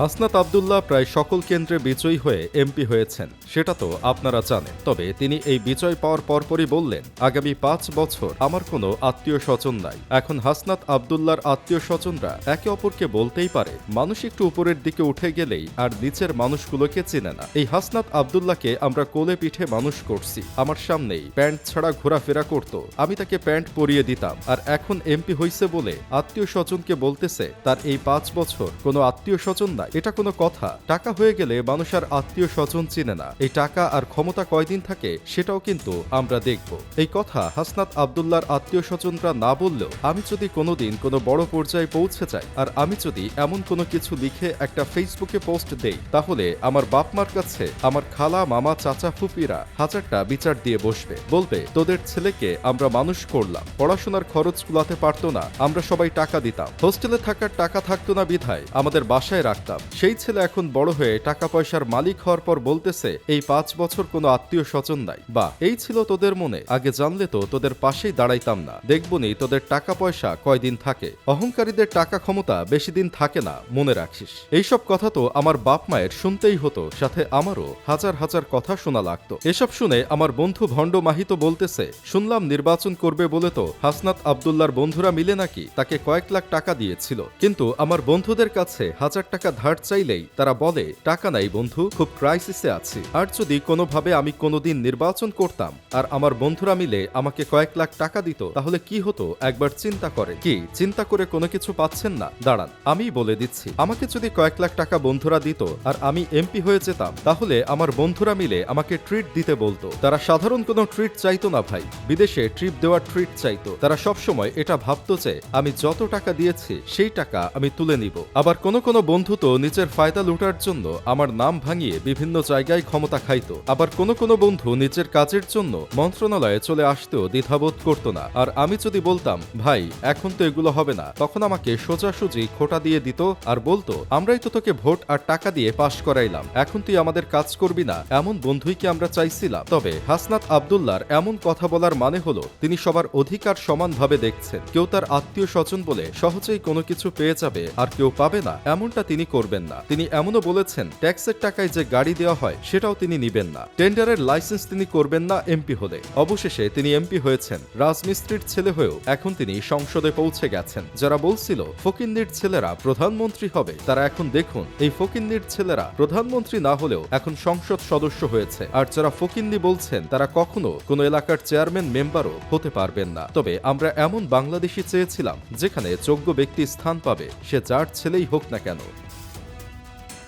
হাসনাত আবদুল্লাহ প্রায় সকল কেন্দ্রে বিজয়ী হয়ে এমপি হয়েছেন। সেটা তো আপনারা জানেন। তবে তিনি এই বিজয় পাওয়ার পরপরই বললেন, আগামী পাঁচ বছর আমার কোনো আত্মীয় স্বজন নাই। এখন হাসনাত আবদুল্লার আত্মীয় স্বজনরা একে অপরকে বলতেই পারে, মানুষ একটু উপরের দিকে উঠে গেলেই আর নিচের মানুষগুলোকে চেনে না। এই হাসনাত আবদুল্লাহকে আমরা কোলে পিঠে মানুষ করছি। আমার সামনেই প্যান্ট ছাড়া ঘোরাফেরা করত। আমি তাকে প্যান্ট পরিয়ে দিতাম। আর এখন এমপি হইছে বলে আত্মীয় স্বজনকে বলতেছে, তার এই পাঁচ বছর কোনো আত্মীয় স্বজন নাই। এটা কোনো কথা। টাকা হয়ে গেলে মানুষ আর আত্মীয় স্বজন চিনে না। এই টাকা আর ক্ষমতা কয়দিন থাকে সেটাও কিন্তু আমরা দেখব। এই কথা হাসনাত আবদুল্লার আত্মীয় স্বজনরা না বললেও, আমি যদি কোনোদিন কোনো বড় পর্যায়ে পৌঁছে যাই আর আমি যদি এমন কোনো কিছু লিখে একটা ফেসবুকে পোস্ট দেই, তাহলে আমার বাপ মার কাছে আমার খালা, মামা, চাচা, ফুপিরা হাজারটা বিচার দিয়ে বসবে। বলবে, তোদের ছেলেকে আমরা মানুষ করলাম। পড়াশোনার খরচ কুলাতে পারতো না। আমরা সবাই টাকা দিতাম। হোস্টেলে থাকার টাকা থাকতো না বিধায় আমাদের বাসায় রাখতাম। সেই ছেলে এখন বড় হয়ে টাকা পয়সার মালিক হওয়ার পর বলতেছে, এই পাঁচ বছর কোনো আত্মীয় স্বজন নাই। বা, এই ছিল তোদের মনে, আগে জানলে তো তোদের পাশেই দাঁড়াইতাম না। দেখবনি তোদের টাকা পয়সা কয়দিন থাকে? অহংকারীদের টাকা ক্ষমতা বেশি দিন থাকে না, মনে রাখিস। এইসব কথা তো আমার বাপ মায়ের শুনতেই হতো, সাথে আমারও হাজার হাজার কথা শোনা লাগতো। এসব শুনে আমার বন্ধু ভণ্ড মাহিত বলতেছে, শুনলাম নির্বাচন করবে বলে তো হাসনাত আবদুল্লার বন্ধুরা মিলে নাকি তাকে কয়েক লাখ টাকা দিয়েছিল। কিন্তু আমার বন্ধুদের কাছে হাজার টাকা ধার চাইলেই তারা বলে, টাকা নাই বন্ধু, খুব ক্রাইসিসে আছি। আর যদি কোনোভাবে আমি কোনোদিন নির্বাচন করতাম আর আমার বন্ধুরা মিলে আমাকে কয়েক লাখ টাকা দিত, তাহলে কি হতো? একবার চিন্তা করে। কি, চিন্তা করে কোনো কিছু পাচ্ছেন না? দাঁড়ান আমি বলে দিচ্ছি। আমাকে যদি কয়েক লাখ টাকা বন্ধুরা দিত আর আমি এমপি হয়ে যেতাম, তাহলে আমার বন্ধুরা মিলে আমাকে ট্রিট দিতে বলতো। তারা সাধারণ কোনো ট্রিট চাইতো না ভাই। বিদেশে ট্রিপ দেওয়ার ট্রিট চাইতো। তারা সবসময় এটা ভাবতো যে, আমি যত টাকা দিয়েছি, সেই টাকা আমি তুলে নিব। আবার কোনো কোনো বন্ধু তো নিজের ফায়দা লুটার জন্য আমার নাম ভাঙিয়ে বিভিন্ন জায়গায় ক্ষমতা খাইতো। আবার কোনো কোনো বন্ধু নিজের কাজের জন্য মন্ত্রণালয়ে চলে আসতেও দ্বিধাবোধ করতো না। আর আমি যদি বলতাম, ভাই, এখন তো এগুলো হবে না, তখন আমাকে সোজাসুজি খোটা দিয়ে দিত আর বলতো, আমরাই তো তোকে ভোট আর টাকা দিয়ে পাশ করাইলাম। এখন তুই আমাদের কাজ করবি না, এমন বন্ধুই কি আমরা চাইছিলাম? তবে হাসনাত আবদুল্লার এমন কথা বলার মানে হলো, তিনি সবার অধিকার সমানভাবে দেখছেন। কেউ তার আত্মীয় স্বজন বলে সহজেই কোনো কিছু পেয়ে যাবে আর কেউ পাবে না, এমনটা তিনি করবেন না। তিনি এমনও বলেছেন, ট্যাক্সের টাকায় যে গাড়ি দেওয়া হয়, সেটাও তিনি নিবেন না। টেন্ডারের লাইসেন্স তিনি করবেন না এমপি হলে। অবশেষে তিনি এমপি হয়েছেন। রাজমিস্ত্রির ছেলে হয়েও এখন তিনি সংসদে পৌঁছে গেছেন। যারা বলছিল ফকিন্দির ছেলেরা প্রধানমন্ত্রী হবে, তারা এখন দেখুন, এই ফকিন্দির ছেলেরা প্রধানমন্ত্রী না হলেও এখন সংসদ সদস্য হয়েছে। আর যারা ফকিন্দি বলছেন, তারা কখনো কোনো এলাকার চেয়ারম্যান মেম্বারও হতে পারবেন না। তবে আমরা এমন বাংলাদেশি চেয়েছিলাম, যেখানে যোগ্য ব্যক্তি স্থান পাবে, সে যার ছেলেই হোক না কেন।